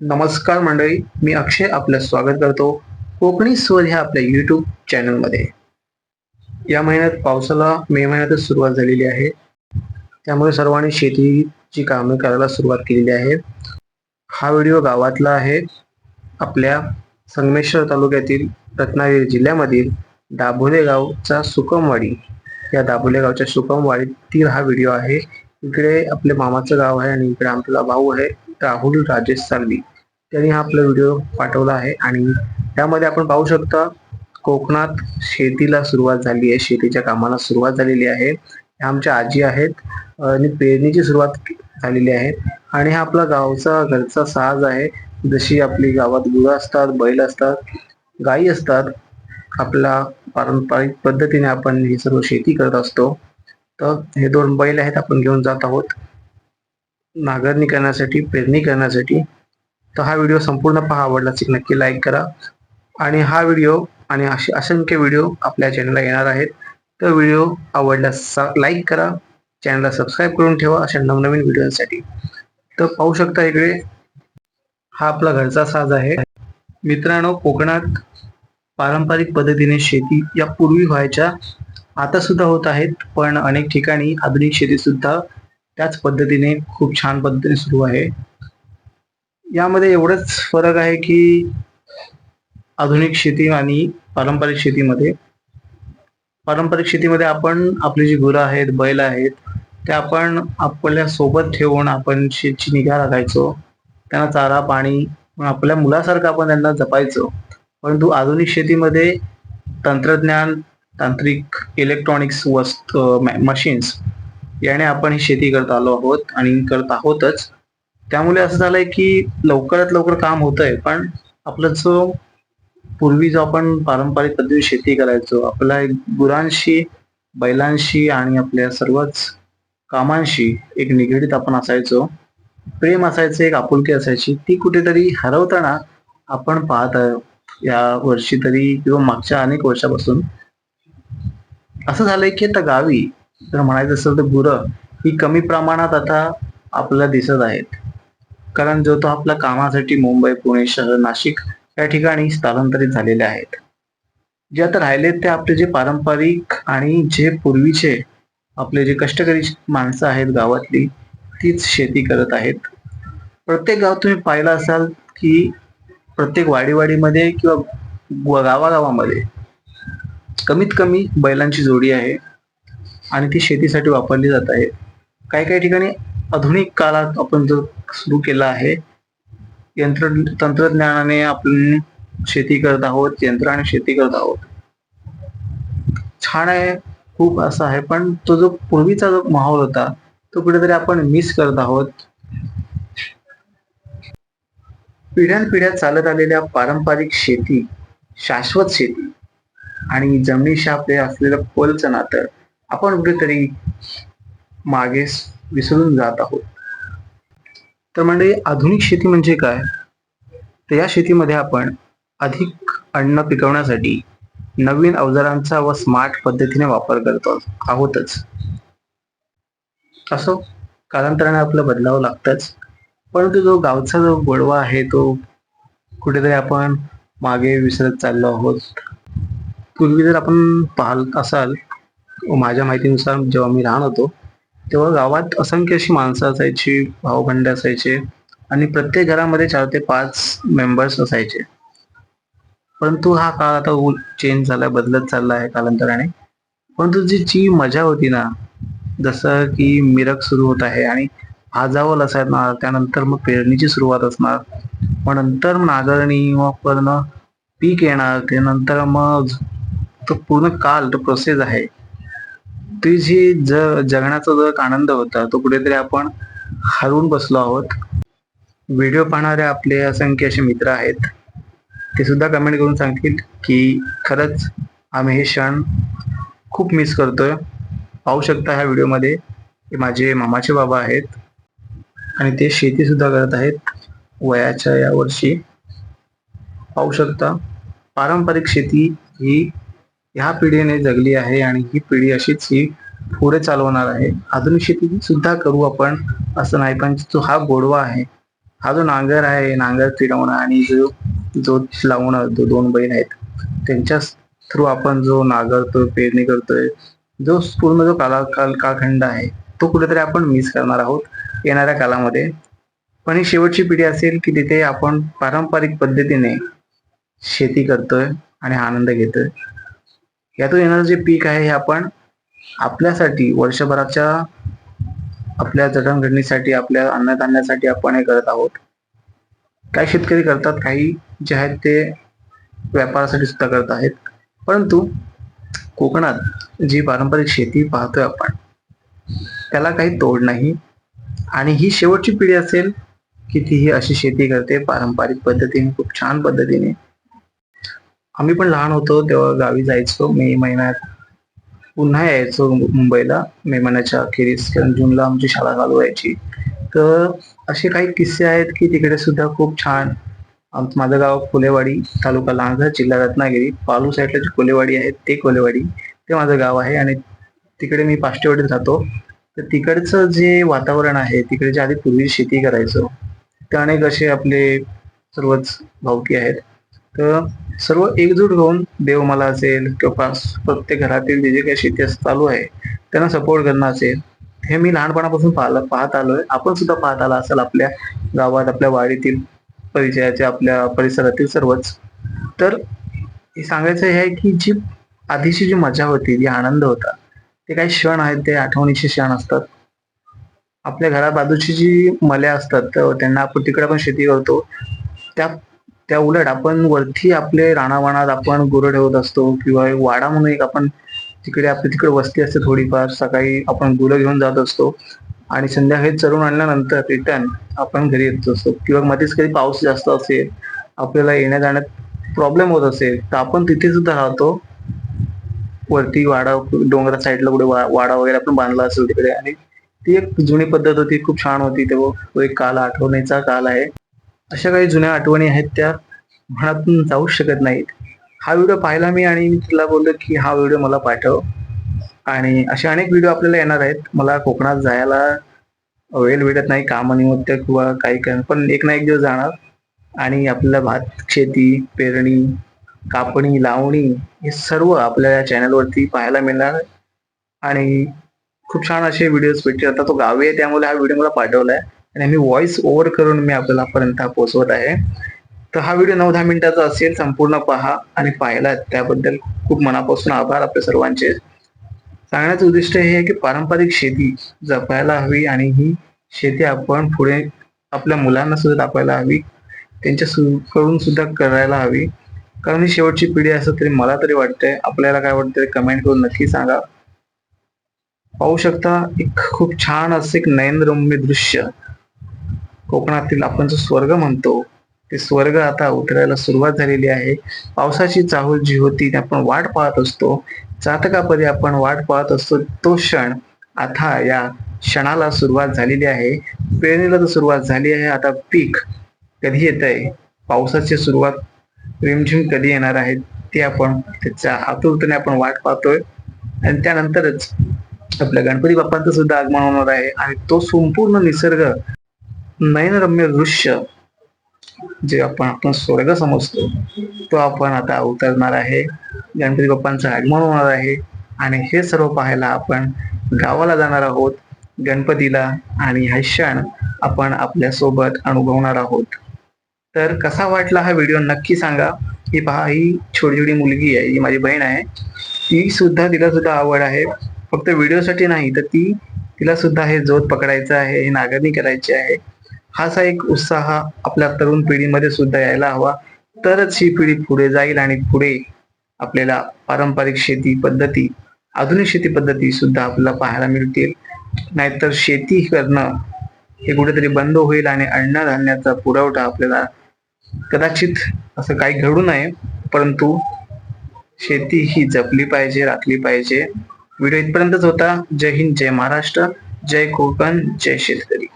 नमस्कार मंडळी मी अक्षय आपलं स्वागत करतो कोकणी स्वर ह्या आपल्या युट्यूब चॅनलमध्ये या महिन्यात पावसाला मे महिन्यातच सुरुवात झालेली आहे. त्यामुळे सर्वांनी शेतीची कामे करायला सुरुवात केलेली आहे. हा व्हिडिओ गावातला आहे. आपल्या संगमेश्वर तालुक्यातील रत्नागिरी जिल्ह्यामधील दाभोले गावचा सुकमवाडी. या दाभोले गावच्या सुकमवाडीतील हा व्हिडिओ आहे. इकडे आपल्या मामाचं गाव आहे आणि इकडे आपला भाऊ आहे. राहुल राजेश सालवी त्यांनी हा आपला व्हिडिओ पाठवला आहे आणि त्यामध्ये आपण पाहू शकता कोकणात शेतीला सुरुवात झाली आहे शेतीच्या कामाला सुरुवात झालेली आहे. ह्या आमच्या आजी आहेत आणि पेरणीची सुरुवात झालेली आहे. आणि हा आपला गावचा घरचा साज आहे. जशी आपली गावात गुरं असतात बैल असतात गायी असतात आपला पारंपरिक पद्धतीने आपण ही सर्व शेती करत असतो. तर हे दोन बैल आहेत आपण घेऊन जात आहोत. नांगरणी करण्यासाठी पेरणी करण्यासाठी तर हा व्हिडिओ संपूर्ण पहा आवडला नक्की लाईक करा. आणि हा व्हिडिओ आणि असे असंख्य व्हिडिओ आपल्या चॅनलला येणार आहेत. तर व्हिडिओ आवडल्यास लाईक करा. चॅनलला सबस्क्राईब करून ठेवा अशा नवनवीन व्हिडिओसाठी तर पाहू शकता इकडे हा आपला घरचा साज आहे. मित्रांनो कोकणात पारंपरिक पद्धतीने शेती या पूर्वी व्हायच्या. आता सुद्धा होत आहेत पण अनेक ठिकाणी आधुनिक शेती सुद्धा त्याच पद्धतीने खूप छान पद्धतीने सुरू आहे. यामध्ये एवढंच फरक आहे की आधुनिक शेती आणि पारंपरिक शेतीमध्ये पारंपरिक शेतीमध्ये आपण आपली जी गुरं आहेत बैल आहेत ते आपण आपल्यासोबत ठेवून आपण शेतची निगा राखायचो. त्यांना चारा पाणी आपल्या मुलासारखं आपण त्यांना जपायचो. परंतु आधुनिक शेतीमध्ये तंत्रज्ञान तांत्रिक इलेक्ट्रॉनिक्स वस्तू मशीन्स याने आपण ही शेती करत आलो आहोत आणि करत आहोतच. त्यामुळे असं झालंय की लवकरात लवकर काम होत आहे पण आपलं जो पूर्वी जो आपण पारंपरिक पद्धतीने शेती करायचो आपल्या गुरांशी बैलांशी आणि आपल्या सर्वच कामांशी एक निगडीत आपण असायचो. प्रेम असायचं एक आपुलकी असायची ती कुठेतरी हरवताना आपण पाहत आहोत या वर्षी तरी किंवा मागच्या अनेक वर्षापासून असं झालंय की आता गावी जर म्हणायचं असेल तर गुरं ही कमी प्रमाणात आता आपल्याला दिसत आहेत. कारण जो तो आपल्या कामासाठी मुंबई पुणे शहर नाशिक या ठिकाणी स्थलांतरित झालेले आहेत. जे आता राहिलेत ते आपले जे पारंपरिक आणि जे पूर्वीचे आपले जे कष्टकरी माणसं आहेत गावातली तीच शेती करत आहेत. प्रत्येक गाव तुम्ही पाहिलं असाल की प्रत्येक वाडीवाडीमध्ये किंवा गावागावामध्ये कमीत कमी बैलांची जोडी आहे. आणि ती शेतीसाठी वापरली जात आहे. काही काही ठिकाणी आधुनिक काळात आपण जो सुरू केला आहे यंत्र तंत्रज्ञानाने आपण शेती करत आहोत यंत्राने शेती करत आहोत. छान आहे खूप असं आहे पण तो जो पूर्वीचा जो माहोल होता तो कुठेतरी आपण मिस करत आहोत. पिढ्यानपिढ्या चालत आलेल्या पारंपरिक शेती शाश्वत शेती आणि जमिनीशी आपले असलेलं खोलचं नातं आपण कुठेतरी मागे विसरून जात आहोत. तर म्हणजे आधुनिक शेती म्हणजे काय? तर या शेतीमध्ये आपण अधिक अन्न पिकवण्यासाठी नवीन अवजारांचा व स्मार्ट पद्धतीने वापर करतो आहोतच. असो कालांतराने आपलं बदलावं लागतंच. परंतु जो गावचा जो गोडवा आहे तो कुठेतरी आपण मागे विसरत चाललो आहोत. पूर्वी जर आपण पाहत असाल माझ्या माहितीनुसार जेव्हा मी लहान होतो तेव्हा गावात असंख्य अशी माणसं असायची भाऊबंड असायचे आणि प्रत्येक घरामध्ये चार ते पाच मेंबर्स असायचे. परंतु हा काळ आता चेंज झालाय बदलत चालला आहे कालांतराने. परंतु जी जी मजा होती ना जसं की मिरक सुरू होत आहे आणि भाजावल असणार त्यानंतर मग पेरणीची सुरुवात असणार मग नंतर नागरणी मग पूर्ण पीक येणार त्यानंतर मग तो पूर्ण काल तो प्रोसेस आहे. ती जी ज जगण्याचा जो एक आनंद होता तो कुठेतरी आपण हरवून बसलो आहोत. व्हिडिओ पाहणारे आपले असंख्य असे मित्र आहेत. ते सुद्धा कमेंट करून सांगतील की खरंच आम्ही हे क्षण खूप मिस करतोय. पाहू शकता ह्या व्हिडिओमध्ये माझे मामाचे बाबा आहेत. आणि ते शेती सुद्धा करत आहेत. वयाच्या या वर्षी. पाहू शकता. पारंपरिक शेती ही ह्या पिढीने जगली आहे आणि ही पिढी अशीच ही पुढे चालवणार आहे. आधुनिक शेती सुद्धा करू आपण असं नाही पण जो हा गोडवा आहे हा जो नांगर आहे नांगर फिरवणं आणि जो जो लावणं जो दोन बैल आहेत त्यांच्या थ्रू आपण जो नांगरतोय पेरणी करतोय जो पूर्ण जो काला काल कालखंड आहे तो कुठेतरी आपण मिस करणार आहोत येणाऱ्या कालामध्ये. पण ही शेवटची पिढी असेल की तिथे आपण पारंपरिक पद्धतीने शेती करतोय आणि आनंद घेतोय. यातून येणारं जे पीक आहे हे आपण आपल्यासाठी वर्षभराच्या आपल्या जडणघडणीसाठी आपल्या अन्नधान्यासाठी आपण हे करत आहोत. काही शेतकरी करतात काही जे आहेत ते व्यापारासाठी सुद्धा करत आहेत. परंतु कोकणात जी पारंपरिक शेती पाहतोय आपण त्याला काही तोड नाही. आणि ही शेवटची पिढी असेल की ती ही अशी शेती करते पारंपरिक पद्धतीने खूप छान पद्धतीने. आम्ही पण लहान होतो तेव्हा गावी जायचो. मे महिन्यात पुन्हा यायचो मुंबईला मे महिन्याच्या अखेरीस कारण जूनला आमची शाळा चालू व्हायची. तर असे काही किस्से आहेत की तिकडे सुद्धा खूप छान माझं गाव कोलेवाडी तालुका लांजा जिल्हा रत्नागिरी. पालू साईडला जी कोलेवाडी आहे ते कोलेवाडी. ते माझं गाव आहे आणि तिकडे मी पाष्टेवाडीत राहतो. तर तिकडचं जे वातावरण आहे तिकडे जे आधी पूर्वी शेती करायचो ते अनेक असे आपले सर्वच भावकी आहेत. तर सर्व एकजूट होऊन देव मला असेल किंवा पास- प्रत्येक घरातील जे जे काही शेती असं चालू आहे त्यांना सपोर्ट करणं असेल हे मी लहानपणापासून पाहिलं पाहत आलोय. आपण सुद्धा पाहत आला असेल आपल्या गावात आपल्या वाडीतील परिचयाचे आपल्या परिसरातील सर्वच. तर हे सांगायचं हे आहे की जी आधीची जी मजा होती जी आनंद होता ते काही क्षण आहेत ते आठवणीचे क्षण असतात. आपल्या घरा बाजूची जी मल्या असतात तर त्यांना आपण तिकडे पण शेती करतो. त्या त्या उलट आपण वरती आपले राणावाणात आपण गुरं ठेवत असतो किंवा वाडा म्हणून एक आपण तिकडे आपली तिकडे वस्ती असते थोडीफार. सकाळी आपण गुरं घेऊन जात असतो आणि संध्याकाळी चरून आणल्यानंतर रिटर्न आपण घरी येत असतो किंवा मध्येच कधी पाऊस जास्त असेल आपल्याला येण्या जाण्यात प्रॉब्लेम होत असेल तर आपण तिथे सुद्धा राहतो. वरती वाडा डोंगरा साईडला कुठे वा- वाडा वगैरे आपण बांधला असेल तिकडे आणि ती एक जुनी पद्धत होती खूप छान होती. तेव्हा तो एक काल आठवणीचा काल आहे. अशा काही जुन्या आठवणी आहेत त्या मनातून जाऊ शकत नाहीत. हा व्हिडिओ पाहिला मी आणि मी तिला बोललो की हा व्हिडिओ मला पाठव. आणि असे अनेक व्हिडिओ आपल्याला येणार आहेत. मला कोकणात जायला वेळ भेटत नाही कामानिमित्त किंवा काही कारण पण एक ना एक दिवस जाणार. आणि आपल्याला भात शेती पेरणी कापणी लावणी हे सर्व आपल्या या चॅनलवरती पाहायला मिळणार. आणि खूप छान असे व्हिडिओज भेटतील. आता तो गावी आहे त्यामुळे हा व्हिडिओ मला पाठवला आहे आणि मी व्हॉइस ओव्हर करून मी आपल्याला पर्यंत पोहोचवत आहे. तर हा व्हिडिओ नऊ दहा मिनिटाचा असेल संपूर्ण पहा आणि पाहिला. त्याबद्दल खूप मनापासून आभार आपल्या सर्वांचे. सांगण्याचं उद्दिष्ट हे आहे की पारंपरिक शेती जपायला हवी आणि ही शेती आपण पुढे आपल्या मुलांना सुद्धा दाखवायला हवी. त्यांच्या कडून सुद्धा करायला हवी. कारण ही शेवटची पिढी असं तरी मला तरी वाटतंय. आपल्याला काय वाटतंय कमेंट करून नक्की सांगा. पाहू शकता एक खूप छान असं एक नयनरम्य दृश्य. कोकणातील आपण जो स्वर्ग म्हणतो ते स्वर्ग आता उतरायला सुरुवात झालेली आहे. पावसाची चाहूल जी होती ती आपण वाट पाहत असतो. चातकापदी आपण वाट पाहत असतो तो क्षण आता या क्षणाला सुरुवात झालेली आहे. पेरणीला तर सुरुवात झाली आहे आता पीक कधी येत आहे? पावसाची सुरुवात रिमझिम कधी येणार आहे? ते आपण त्याच्या आतुरतेने आपण वाट पाहतोय. आणि त्यानंतरच आपल्या गणपती बाप्पांचं सुद्धा आगमन होणार आहे. आणि तो संपूर्ण निसर्ग नयनरम्य दृश्य जे आपण आपण स्वर्ग समजतो तो आपण आता उतरणार आहे. गणपती बाप्पांचं आगमन होणार आहे. आणि हे सर्व पाहायला आपण गावाला जाणार आहोत. गणपतीला आणि हा क्षण आपण आपल्यासोबत अनुभवणार आहोत. तर कसा वाटला हा व्हिडिओ नक्की सांगा. ही पहा ही छोटी छोटी मुलगी आहे ही माझी बहीण आहे. ती सुद्धा तिला सुद्धा आवड आहे. फक्त व्हिडिओसाठी नाही तर ती तिला सुद्धा हे जोत पकडायचं आहे हे नागरणी करायची आहे. हाचा एक उत्साह आपल्या तरुण पिढीमध्ये सुद्धा यायला हवा. तरच ही पिढी पुढे जाईल आणि पुढे आपल्याला पारंपरिक शेती पद्धती आधुनिक शेती पद्धती सुद्धा आपल्याला पाहायला मिळतील. नाहीतर शेती करणं हे कुठेतरी बंद होईल आणि अन्नधान्याचा पुरवठा आपल्याला कदाचित असं काही घडू नये. परंतु शेती ही जपली पाहिजे राखली पाहिजे. व्हिडिओ इथपर्यंतच होता. जय हिंद जय महाराष्ट्र. जय कोकण जय शेतकरी.